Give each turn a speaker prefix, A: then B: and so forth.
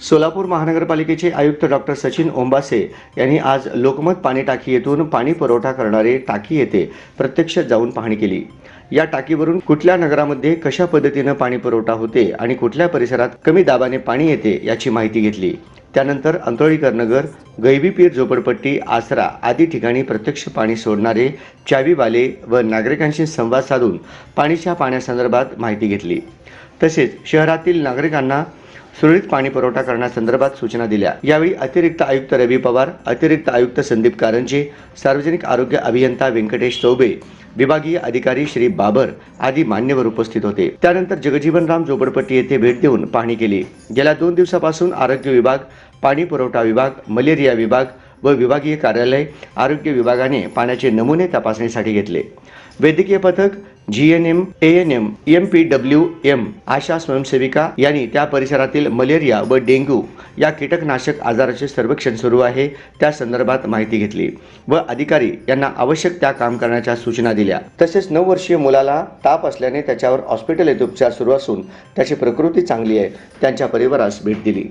A: सोलापूर महानगरपालिकेचे आयुक्त डॉक्टर सचिन ओंबासे यांनी आज लोकमत पाणी टाकी येथून पाणी पुरवठा करणारे टाकी येथे प्रत्यक्ष जाऊन पाहणी केली. या टाकीवरून कुठल्या नगरामध्ये कशा पद्धतीनं पाणी पुरवठा होते आणि कुठल्या परिसरात कमी दाबाने पाणी येते याची माहिती घेतली. त्यानंतर अंतोळीकर नगर गैबीपीर झोपडपट्टी आसरा आदी ठिकाणी प्रत्यक्ष पाणी सोडणारे चावीवाले व नागरिकांशी संवाद साधून पाणीच्या पाण्यासंदर्भात माहिती घेतली. तसेच शहरातील नागरिकांना सुरळीत पाणी पुरवठा करण्यासंदर्भात सूचना दिल्या. यावेळी अतिरिक्त आयुक्त रवी पवार अतिरिक्त आयुक्त संदीप कारंजे सार्वजनिक आरोग्य अभियंता व्यंकटेश चौबे विभागीय अधिकारी श्री बाबर आदी मान्यवर उपस्थित होते. त्यानंतर जगजीवनराम झोपडपट्टी येथे भेट देऊन पाहणी केली. गेल्या दोन दिवसापासून आरोग्य विभाग पाणी पुरवठा विभाग मलेरिया विभाग व विभागीय कार्यालय आरोग्य विभागाने पाण्याचे नमुने तपासणीसाठी घेतले. वैद्यकीय पथक G N M A N M M P W M ASHA स्वयंसेविका यांनी त्या परिसरातील मलेरिया व डेंग्यू या कीटकनाशक आजाराचे सर्वेक्षण सुरू आहे त्या संदर्भात माहिती घेतली व अधिकारी यांना आवश्यक त्या काम करण्याच्या सूचना दिल्या. तसेच नऊ वर्षीय मुलाला ताप असल्याने त्याच्यावर हॉस्पिटल येथे उपचार सुरू असून त्याची प्रकृती चांगली आहे त्यांच्या परिवारास भेट दिली.